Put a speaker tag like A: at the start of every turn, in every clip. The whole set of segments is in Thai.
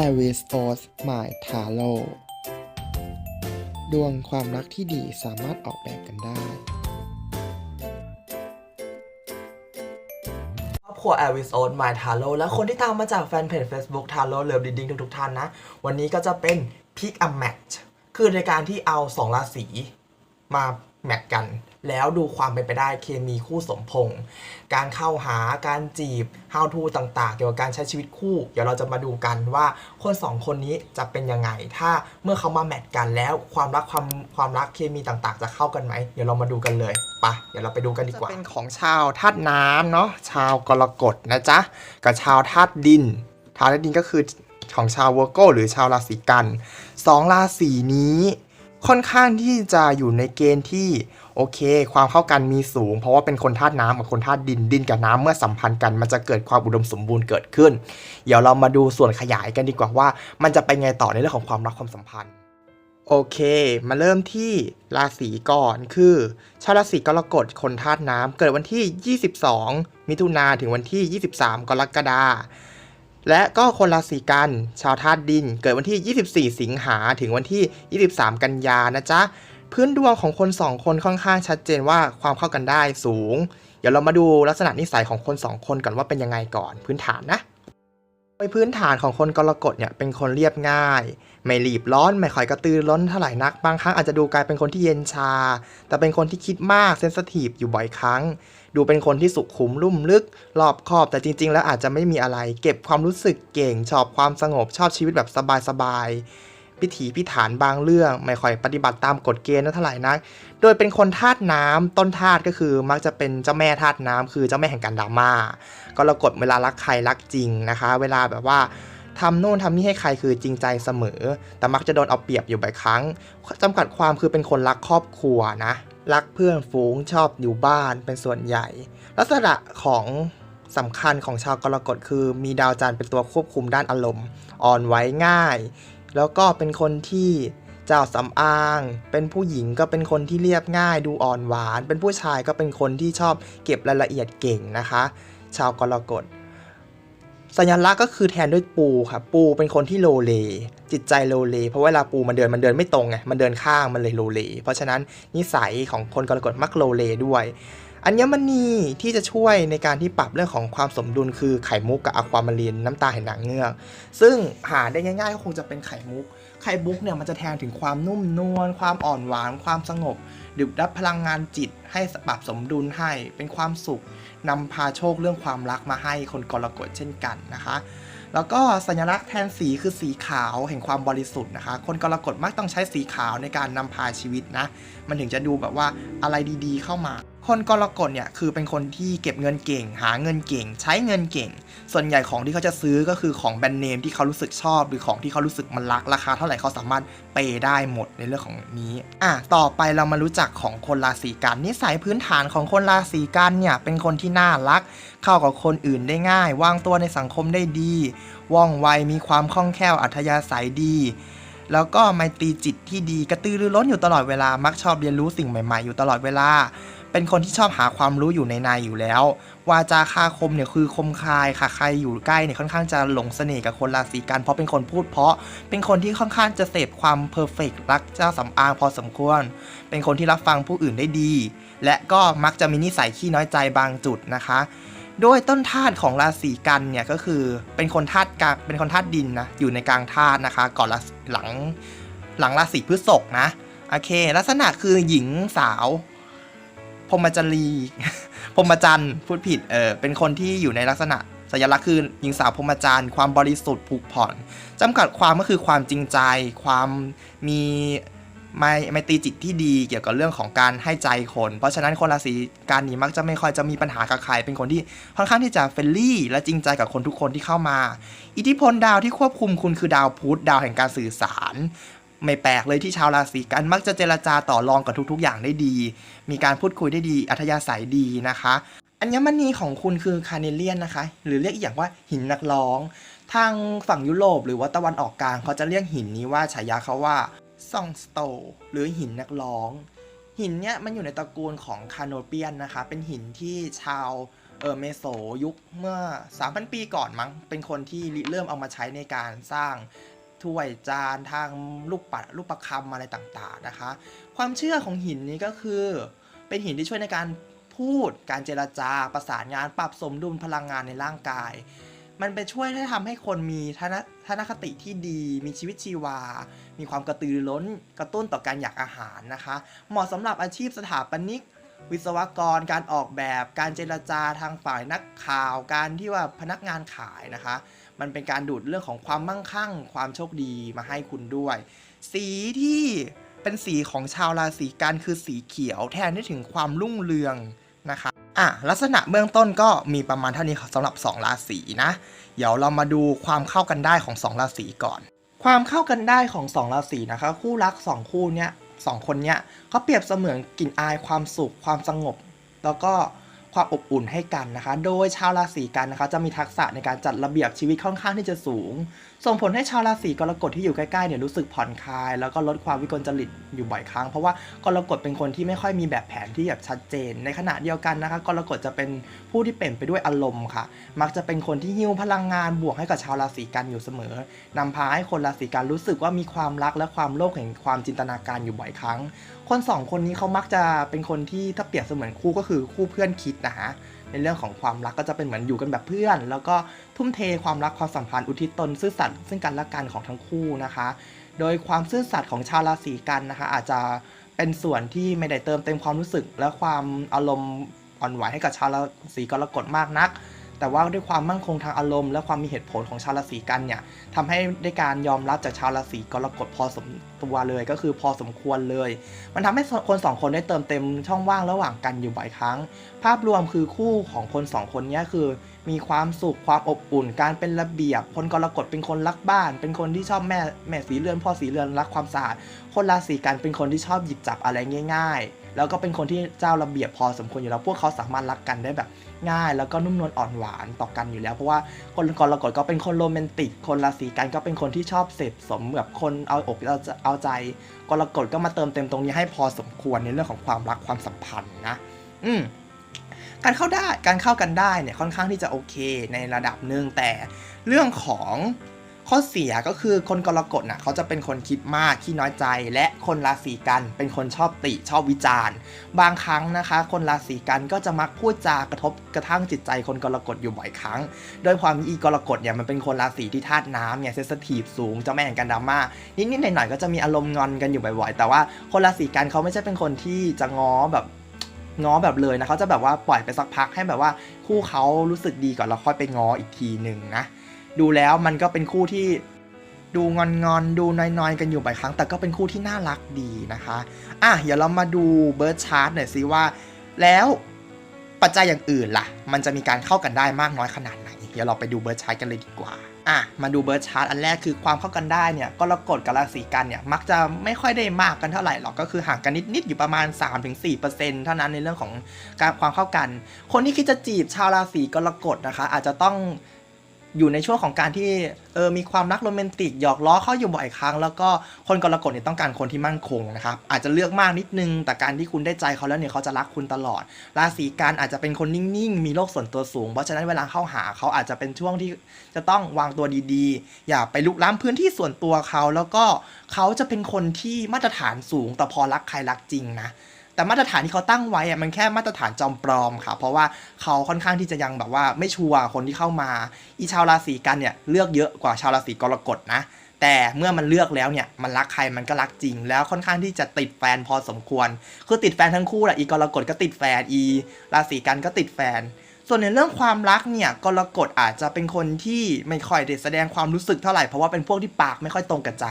A: a r i s o s My Taro ดวงความรักที่ดีสามารถออกแบบกันได้
B: ครอบครัว a r i s o n My Taro และคนที่ตามมาจากแฟนเพจ Facebook Taro Love Reading ทุกๆท่านนะ วันนี้ก็จะเป็น Pick a Match คือในการที่เอา 2 ราศีมาแมทกัน แล้วดูความเป็นไปได้เคมีคู่สมพงษ์การเข้าหาการจีบ how to ต่างๆ เกี่ยวกับการใช้ชีวิตคู่ เดี๋ยวเราจะมาดูกันว่าคนสองคนนี้จะเป็นยังไง ถ้าเมื่อเขามาแมทกันแล้วความรักความความรักเคมีต่างๆ จะเข้ากันไหมเดี๋ยวเรามาดูกันเลยไปะเดี๋ยวเราไปดูกันดีกว่าเป็นของชาวธาตุน้ำเนาะชาวกรกฎนะจ๊ะกับชาวธาตุดินธาตุดินก็คือของชาววอร์โกหรือชาวราศีกันสองราศีนี้ค่อนข้างที่จะอยู่ในเกณฑ์ที่ โอเค ความเข้ากันมีสูง เพราะว่าเป็นคนธาตุน้ำกับคนธาตุดินดินกับน้ำเมื่อสัมพันธ์กันมันจะเกิดความอุดมสมบูรณ์เกิดขึ้น เดี๋ยวเรามาดูส่วนขยายกันดีกว่าว่า มันจะไปไงต่อในเรื่องของความรักความสัมพันธ์โอเค มาเริ่มที่ราศีก่อนคือ ชาวราศีกรกฎคนธาตุน้ำเกิดวันที่ 22 มิถุนาถึงวันที่ 23 กรกฎาและก็คนราศีกัน ชาวธาตุดิน เกิดวันที่ 24 สิงหาถึงวันที่ 23 กันยานะจ๊ะ พื้นดวงของคนสองคนค่อนข้างชัดเจนว่าความเข้ากันได้สูง เดี๋ยวเรามาดูลักษณะนิสัยของคนสองคนก่อนว่าเป็นยังไงก่อนพื้นฐานนะโดยพื้นฐานของคนกรกฎเนี่ยเป็นคนเรียบง่าย ไม่รีบร้อน ไม่ค่อยกระตือร้นเท่าไหร่นัก บางครั้งอาจจะดูกลายเป็นคนที่เย็นชา แต่เป็นคนที่คิดมากเซนสทีฟอยู่บ่อยครั้ง ดูเป็นคนที่สุขุมลุ่มลึกรอบคอบ แต่จริง ๆ แล้วอาจจะไม่มีอะไร เก็บความรู้สึกเก่งชอบความสงบชอบชีวิตแบบสบายๆ พิถีพิถันบางเรื่อง ไม่ค่อยปฏิบัติตามกฎเกณฑ์นะเท่าไหร่นัก โดยเป็นคนธาตุน้ำต้นธาตุก็คือมักจะเป็นเจ้าแม่ธาตุน้ำคือเจ้าแม่แห่งการดราม่าก็รากดเวลารักใครรักจริงนะคะ เวลาแบบว่าทำโน่นทำนี่ให้ใครคือจริงใจเสมอ แต่มักจะโดนเอาเปรียบอยู่บ่อยครั้งจำกัดความคือเป็นคนรักครอบครัวนะ รักเพื่อนฝูงชอบอยู่บ้านเป็นส่วนใหญ่ ลักษณะของสำคัญของชาวกรกฎคือมีดาวจันทร์เป็นตัวควบคุมด้านอารมณ์ อ่อนไหวง่าย แล้วก็เป็นคนที่เจ้าสำอาง เป็นผู้หญิงก็เป็นคนที่เรียบง่ายดูอ่อนหวาน เป็นผู้ชายก็เป็นคนที่ชอบเก็บรายละเอียดเก่งนะคะ ชาวกรกฎสัญลักษณ์ก็คือแทนด้วยปูค่ะ ปูเป็นคนที่โลเลจิตใจโลเลเพราะเวลาปูมันเดินมันเดินไม่ตรงไงมันเดินข้างมันเลยโลเลเพราะฉะนั้นนิสัยของคนกรกฎมักโลเลด้วย อัญมณีที่จะช่วยในการที่ปรับเรื่องของความสมดุลคือไข่มุกกับอะความารีนน้ำตาเห็นหนังเงือก ซึ่งหาได้ง่ายๆก็คงจะเป็นไข่มุก ไข่มุกเนี่ยมันจะแทนถึงความนุ่มนวลความอ่อนหวาน ความสงบดึบดับพลังงานจิต ให้ปรับสมดุลให้เป็นความสุขนำพาโชคเรื่องความรักมาให้คนกรกฎเช่นกันนะคะแล้วก็สัญลักษณ์แทนสีคือสีขาวแห่งความบริสุทธิ์นะคะ คนกรกฎมักต้องใช้สีขาวในการนำพาชีวิตนะ มันถึงจะดูแบบว่าอะไรดีๆเข้ามา คนกรกฎเนี่ยคือเป็นคนที่เก็บเงินเก่ง หาเงินเก่ง ใช้เงินเก่ง ส่วนใหญ่ของที่เขาจะซื้อก็คือของแบรนด์เนมที่เขารู้สึกชอบ หรือของที่เขารู้สึกมันรักราคาเท่าไหร่เขาสามารถเปย์ได้หมดในเรื่องของนี้อะต่อไปเรามารู้จักของคนราศีกันนิสัยพื้นฐานของคนราศีกันเนี่ยเป็นคนที่น่ารัก เข้ากับคนอื่นได้ง่าย วางตัวในสังคมได้ดี ว่องไวมีความคล่องแคล่วอัธยาศัยดีแล้วก็ไมตรีจิตที่ดีกระตือรือร้นอยู่ตลอดเวลามักชอบเรียนรู้สิ่งใหม่ ๆ อยู่ตลอดเวลา เป็นคนที่ชอบหาความรู้อยู่ในในอยู่แล้ว วาจาคาคมเนี่ยคือคมคายค่ะ ใครอยู่ใกล้เนี่ยค่อนข้างจะหลงเสน่ห์กับคนราศีกัน เพราะเป็นคนพูดเพราะ เป็นคนที่ค่อนข้างจะเสพความเพอร์เฟกรักเจ้าสำอางพอสมควร เป็นคนที่รับฟังผู้อื่นได้ดี และก็มักจะมีนิสัยขี้น้อยใจบางจุดนะคะโดยต้นธาตุของราศีกันเนี่ยก็คือเป็นคนธาตุกลางเป็นคนธาตุดินนะอยู่ในกลางธาตุนะคะ ก่อนหลังหลังราศีพฤษภนะโอเค ลักษณะคือหญิงสาว พรมจรีพรมจันทร์พูดผิดเออเป็นคนที่อยู่ในลักษณะสัญลักษณ์คือหญิงสาวพรหมจรรย์ความบริสุทธิ์ผูกผ่อนจำกัดความก็คือความจริงใจ ความมีไม่ไม่ตีจิตที่ดีเกี่ยวกับเรื่องของการให้ใจคน เพราะฉะนั้นคนราศีกันนี้มักจะไม่ค่อยจะมีปัญหากับใคร เป็นคนที่ค่อนข้างที่จะเฟรนลี่ และจริงใจกับคนทุกคนที่เข้ามา อิทธิพลดาวที่ควบคุมคุณคือดาวพุธดาวแห่งการสื่อสาร ไม่แปลกเลยที่ชาวราศีกันมักจะเจรจาต่อรองกับทุก ๆ อย่างได้ดี มีการพูดคุยได้ดี อัธยาศัยดีนะคะ อัญมณีของคุณคือคาเนเลียนนะคะ หรือเรียกอีกอย่างว่าหินนักร้อง ทางฝั่งยุโรปหรือว่าตะวันออกกลางเขาจะเรียกหินนี้ว่าฉายาเขาว่าซองสโตหรือหินนักร้อง หินเนี้ยมันอยู่ในตระกูลของคาโนเปียนนะคะ เป็นหินที่ชาวเออเมโสยุคเมื่อ 3,000 ปีก่อนมั้ง เป็นคนที่เริ่มเอามาใช้ในการสร้าง ถ้วยจานทางลูกปัดลูกประคำอะไรต่างๆนะคะ ความเชื่อของหินนี้ก็คือเป็นหินที่ช่วยในการพูดการเจรจาประสานงานปรับสมดุลพลังงานในร่างกาย มันไปช่วยให้ทำให้คนมีทัศนทัศนคติที่ดี มีชีวิตชีวา มีความกระตือรือร้นกระตุ้นต่อการอยากอาหารนะคะ เหมาะสำหรับอาชีพสถาปนิก วิศวกรการออกแบบ การเจรจาทางฝ่ายนักข่าว การที่ว่าพนักงานขายนะคะ มันเป็นการดูดเรื่องของความมั่งคั่ง ความโชคดีมาให้คุณด้วย สีที่เป็นสีของชาวราศีกันคือสีเขียว แทนได้ถึงความรุ่งเรืองนะคะอะลักษณะเบื้องต้นก็มีประมาณเท่านี้สำหรับ 2 ราศีนะ เดี๋ยวเรามาดูความเข้ากันได้ของ 2 ราศีก่อน ความเข้ากันได้ของ 2 ราศีนะคะ คู่รัก 2 คู่เนี้ยสองคนเนี้ยเขาเปรียบเสมือนกลิ่นอายความสุขความสงบ แล้วก็ ความอบอุ่นให้กันนะคะ โดยชาวราศีกันนะคะ จะมีทักษะในการจัดระเบียบชีวิตค่อนข้างที่จะสูง ส่งผลให้ชาวราศีกรกฎที่อยู่ใกล้ๆเนี่ยรู้สึกผ่อนคลาย แล้วก็ลดความวิกลจริตอยู่บ่อยครั้ง เพราะว่ากรกฎเป็นคนที่ไม่ค่อยมีแบบแผนที่แบบชัดเจน ในขณะเดียวกันนะคะ กรกฎจะเป็นผู้ที่เปลี่ยนไปด้วยอารมณ์ค่ะ มักจะเป็นคนที่หิ้วพลังงานบวกให้กับชาวราศีกันอยู่เสมอนำพาให้คนราศีกันรู้สึกว่ามีความรักและความโลภแห่งความจินตนาการอยู่บ่อยครั้ง คนสองคนนี้เขามักจะเป็นคนที่ถ้าเปรียบเสมือนคู่ก็คือคู่เพื่อนคิดนะฮะในเรื่องของความรักก็จะเป็นเหมือนอยู่กันแบบเพื่อน แล้วก็ทุ่มเทความรักความสัมพันธ์อุทิศตนซื่อสัตย์ซึ่งกันและกันของทั้งคู่นะคะ โดยความซื่อสัตย์ของชาวราศีกันนะคะ อาจจะเป็นส่วนที่ไม่ได้เติมเต็มความรู้สึก และความอารมณ์อ่อนไหวให้กับชาวราศีกรกฎมากนัก แต่ว่าด้วยความมั่นคงทางอารมณ์และความมีเหตุผลของชาวราศีกันเนี่ยทำให้ได้การยอมรับจากชาวราศีกรกฎพอสมตัวเลยก็คือพอสมควรเลย มันทำให้คนสองคนได้เติมเต็มช่องว่างระหว่างกันอยู่บ่อยครั้ง ภาพรวมคือคู่ของคนสองคนนี้คือ มีความสุขความอบอุ่น การเป็นระเบียบ คนกรกฎเป็นคนรักบ้าน เป็นคนที่ชอบแม่แม่สีเรือนพ่อสีเรือนรักความสะอาดคนราศีกันเป็นคนที่ชอบหยิบจับอะไรง่าย ๆ แล้วก็เป็นคนที่เจ้าระเบียบพอสมควรอยู่แล้ว พวกเขาสามารถรักกันได้แบบง่าย แล้วก็นุ่มนวลอ่อนหวานต่อกันอยู่แล้ว เพราะว่าคนกรกฎก็เป็นคนโรแมนติก คนราศีกันก็เป็นคนที่ชอบเสพสมแบบคนเอาอกเอาจเอาใจกรกฎก็มาเติมเต็มตรงนี้ให้พอสมควรในเรื่องของความรักความสัมพันธ์นะ อืมการเข้าได้การเข้ากันได้เนี่ยค่อนข้างที่จะโอเคในระดับหนึ่งแต่เรื่องของ ข้อเสียก็คือคนกรกฎน่ะเขาจะเป็นคนคิดมากขี้น้อยใจ และคนราศีกันเป็นคนชอบติชอบวิจารณ์ บางครั้งนะคะ คนราศีกันก็จะมักพูดจากระทบกระทั่งจิตใจคนกรกฎอยู่บ่อยครั้ง โดยความที่อีกรกฎเนี่ยมันเป็นคนราศีที่ธาตุน้ำเนี่ยเซสทีฟสูงเจ้าแม่แห่งการดราม่านิดๆหน่อยๆก็จะมีอารมณ์งอนกันอยู่บ่อยๆ แต่ว่าคนราศีกันเขาไม่ใช่เป็นคนที่จะง้อแบบง้อแบบเลยนะเขาจะแบบว่าปล่อยไปสักพักให้แบบว่าคู่เขารู้สึกดีก่อนแล้วค่อยไปง้ออีกทีหนึ่งนะ ดูแล้วมันก็เป็นคู่ที่ดูงอนงอนๆดูน้อยๆ กันอยู่บ่อยครั้ง แต่ก็เป็นคู่ที่น่ารักดีนะคะ อะเดี๋ยวเรามาดูเบิร์ดชาร์ตหน่อยสิว่า แล้วปัจจัยอย่างอื่นล่ะ มันจะมีการเข้ากันได้มากน้อยขนาดไหน เดี๋ยวเราไปดูเบิร์ดชาร์ตกันเลยดีกว่า อะ มาดูเบิร์ดชาร์ตอันแรกคือความเข้ากันได้เนี่ยกรกฎกับราศีกันเนี่ยมักจะไม่ค่อยได้มากกันเท่าไหร่หรอกก็คือห่างกันนิดๆอยู่ประมาณ 3-4%เท่านั้นในเรื่องของการความเข้ากัน คนที่คิดจะจีบชาวราศีกรกฎนะคะ อาจจะต้อง อยู่ในช่วงของการที่เออมีความรักโรแมนติกหยอกล้อเข้าอยู่บ่อยครั้ง แล้วก็คนกรกฎเนี่ยต้องการคนที่มั่นคงนะครับอาจจะเลือกมากนิดนึง แต่การที่คุณได้ใจเขาแล้วเนี่ยเขาจะรักคุณตลอด ราศีกันอาจจะเป็นคนนิ่งๆ มีโลกส่วนตัวสูง เพราะฉะนั้นเวลาเข้าหาเขาอาจจะเป็นช่วงที่จะต้องวางตัวดีๆ อย่าไปลุกล้ำพื้นที่ส่วนตัวเขา แล้วก็เขาจะเป็นคนที่มาตรฐานสูงแต่พอรักใครรักจริงนะ แต่มาตรฐานที่เขาตั้งไว้อะมันแค่มาตรฐานจอมปลอมค่ะเพราะว่าเขาค่อนข้างที่จะยังแบบว่าไม่ชัวร์คนที่เข้ามา อีชาวราศีกันเนี่ยเลือกเยอะกว่าชาวราศีกรกฎนะแต่เมื่อมันเลือกแล้วเนี่ยมันรักใครมันก็รักจริง แล้วค่อนข้างที่จะติดแฟนพอสมควร คือติดแฟนทั้งคู่แหละอีกรกฎก็ติดแฟนอีราศีกันก็ติดแฟน ส่วนในเรื่องความรักเนี่ยกรกฎอาจจะเป็นคนที่ไม่ค่อยได้แสดงความรู้สึกเท่าไหร่เพราะว่าเป็นพวกที่ปากไม่ค่อยตรงกับใจ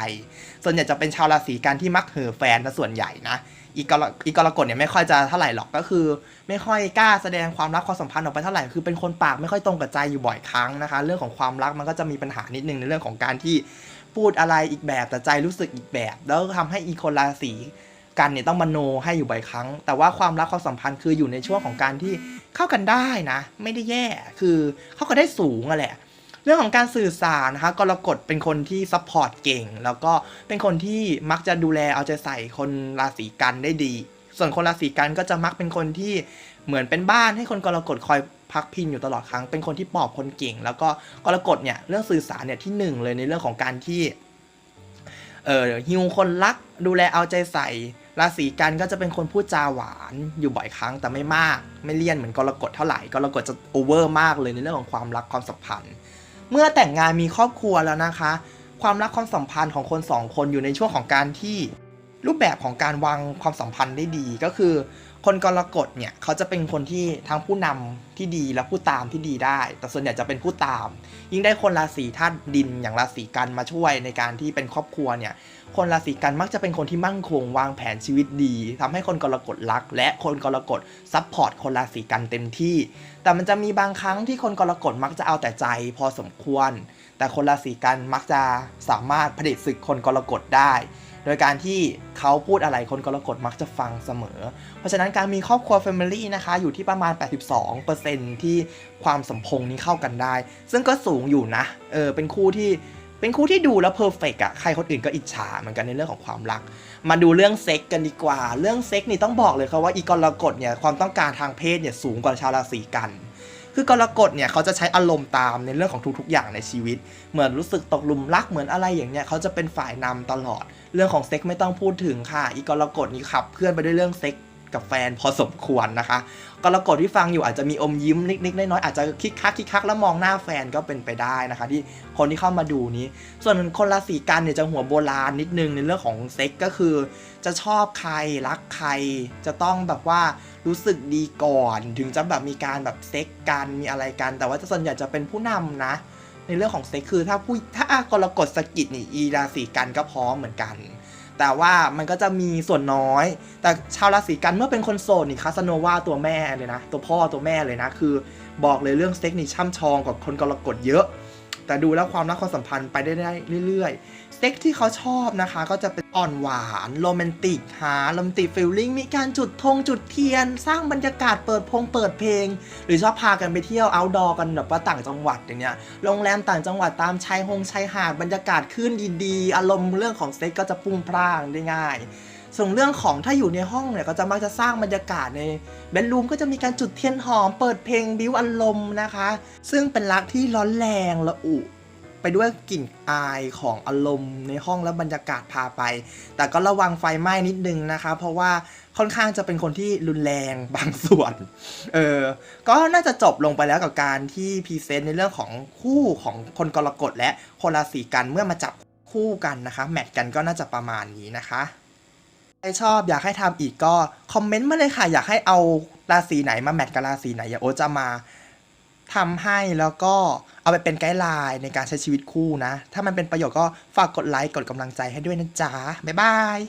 B: ส่วนใหญ่จะเป็นชาวราศีกันที่มักเห่อแฟนนะส่วนใหญ่นะ อีกรอีกรกฎเนี่ยไม่ค่อยจะเท่าไหร่หรอกก็คือ ไม่ค่อยกล้าแสดงความรักความสัมพันธ์ออกไปเท่าไหร่คือเป็นคนปากไม่ค่อยตรงกับใจอยู่บ่อยครั้งนะคะ เรื่องของความรักมันก็จะมีปัญหานิดนึงในเรื่องของการที่พูดอะไรอีกแบบแต่ใจรู้สึกอีกแบบ แล้วทำให้อีกคนราศีกันเนี่ยต้องมโนให้อยู่บ่อยครั้ง แต่ว่าความรักความสัมพันธ์คืออยู่ในช่วงของการที่เข้ากันได้นะ ไม่ได้แย่คือเข้ากันได้สูงอะแหละ เรื่องของการสื่อสารนะคะกรกฎเป็นคนที่ซัพพอร์ตเก่ง แล้วก็เป็นคนที่มักจะดูแลเอาใจใส่คนราศีกันได้ดี ส่วนคนราศีกันก็จะมักเป็นคนที่เหมือนเป็นบ้านให้คนกรกฎคอยพักพิงอยู่ตลอดครั้ง เป็นคนที่ปลอบคนเก่ง แล้วก็กรกฎเนี่ยเรื่องสื่อสารเนี่ยที่หนึ่งเลยในเรื่องของการที่เออฮิวคนรักดูแลเอาใจใส่ราศีกันก็จะเป็นคนพูดจาหวานอยู่บ่อยครั้งแต่ไม่มาก ไม่เลี่ยนเหมือนกรกฎเท่าไหร่กรกฎจะโอเวอร์มากเลยในเรื่องของความรักความสัมพันธ์ เมื่อแต่งงานมีครอบครัวแล้วนะคะ ความรักความสัมพันธ์ของคนสองคนอยู่ในช่วงของการที่รูปแบบของการวางความสัมพันธ์ได้ดีก็คือ คนกรกฎเนี่ยเขาจะเป็นคนที่ทั้งผู้นำที่ดีและผู้ตามที่ดีได้ แต่ส่วนใหญ่จะเป็นผู้ตาม ยิ่งได้คนราศีธาตุดินอย่างราศีกันมาช่วยในการที่เป็นครอบครัวเนี่ยคนราศีกันมักจะเป็นคนที่มั่นคงวางแผนชีวิตดีทำให้คนกรกฎรัก และคนกรกฎซัพพอร์ตคนราศีกันเต็มที่ แต่มันจะมีบางครั้งที่คนกรกฎมักจะเอาแต่ใจพอสมควร แต่คนราศีกันมักจะสามารถผลิตศึกคนกรกฎได้ โดยการที่เขาพูดอะไรคนกรกฎมักจะฟังเสมอ เพราะฉะนั้นการมีครอบครัว Family นะคะอยู่ที่ประมาณ 82%ที่ความสมพงนี้เข้ากันได้ ซึ่งก็สูงอยู่นะเออเป็นคู่ที่เป็นคู่ที่ดูแล้วเพอร์เฟกอะใครคนอื่นก็อิจฉาเหมือนกันในเรื่องของความรัก มาดูเรื่องเซ็กกันดีกว่า เรื่องเซ็กนี่ต้องบอกเลยครับว่าอีกรกฎเนี่ยความต้องการทางเพศเนี่ยสูงกว่าชาวราศีกัน คือกรกฎเนี่ยเขาจะใช้อารมณ์ตามในเรื่องของทุกๆอย่างในชีวิต เหมือนรู้สึกตกหลุมรักเหมือนอะไรอย่างเงี้ยเขาจะเป็นฝ่ายนำตลอด เรื่องของเซ็กไม่ต้องพูดถึงค่ะ อีกรกฎนี่ขับเคลื่อนไปด้วยเรื่องเซ็กกับแฟนพอสมควรนะคะ กรกฎที่ฟังอยู่อาจจะมีอมยิ้มนิดๆน้อยๆอาจจะคิกคักคิกคักแล้วมองหน้าแฟนก็เป็นไปได้นะคะ ที่คนที่เข้ามาดูนี้ ส่วนคนราศีกันเนี่ยจะหัวโบราณนิดนึงในเรื่องของเซ็กก็คือ จะชอบใครรักใคร จะต้องแบบว่ารู้สึกดีก่อน ถึงจะแบบมีการแบบเซ็กกันมีอะไรกัน แต่ว่าส่วนใหญ่จะเป็นผู้นำนะ ในเรื่องของเซ็กคือถ้าผู้ถ้ากรกฎสกิดนี่อีราศีกันก็พร้อมเหมือนกัน แต่ว่ามันก็จะมีส่วนน้อย แต่ชาวราศีกันเมื่อเป็นคนโสดนี่คาสโนวาตัวแม่เลยนะ ตัวพ่อตัวแม่เลยนะ คือบอกเลยเรื่องเซ็กนี่ช่ำชองกว่าคนกรกฎเยอะ แต่ดูแล้วความรักความสัมพันธ์ไปได้ได้เรื่อยๆ เซ็กที่เขาชอบนะคะ ก็จะเป็นอ่อนหวานโรแมนติกหาโรแมนติกฟิลลิ่งมีการจุดธงจุดเทียน สร้างบรรยากาศเปิดพงเปิดเพลง หรือชอบพากันไปเที่ยวเอาท์ดอร์กันแบบว่าต่างจังหวัดอย่างเงี้ยโรงแรมต่างจังหวัดตามชายหงชายหาดบรรยากาศคลื่นดีๆ อารมณ์เรื่องของเซ็กก็จะพุ่งพล่านได้ง่ายส่วนเรื่องของถ้าอยู่ในห้องเนี่ยก็จะมักจะสร้างบรรยากาศในเบดรูมก็จะมีการจุดเทียนหอมเปิดเพลงบิวอารมณ์นะคะ ซึ่งเป็นรักที่ร้อนแรงละอุ ไปด้วยกลิ่นอายของอารมณ์ในห้องและบรรยากาศพาไป แต่ก็ระวังไฟไหม้นิดนึงนะคะ เพราะว่าค่อนข้างจะเป็นคนที่รุนแรงบางส่วน เออ ก็น่าจะจบลงไปแล้วกับการที่พรีเซนต์ในเรื่องของคู่ของคนกรกฎและคนราศีกันเมื่อมาจับคู่กันนะคะ แมทกันก็น่าจะประมาณนี้นะคะใครชอบอยากให้ทำอีกก็ คอมเมนต์มาเลยค่ะ อยากให้เอาราศีไหนมาแมทกับราศีไหนอย่าโอจะมา ทำให้แล้วก็เอาไปเป็นไกด์ไลน์ในการใช้ชีวิตคู่นะ ถ้ามันเป็นประโยชน์ก็ฝากกดไลค์กดกำลังใจให้ด้วยนะจ๊ะบ๊ายบาย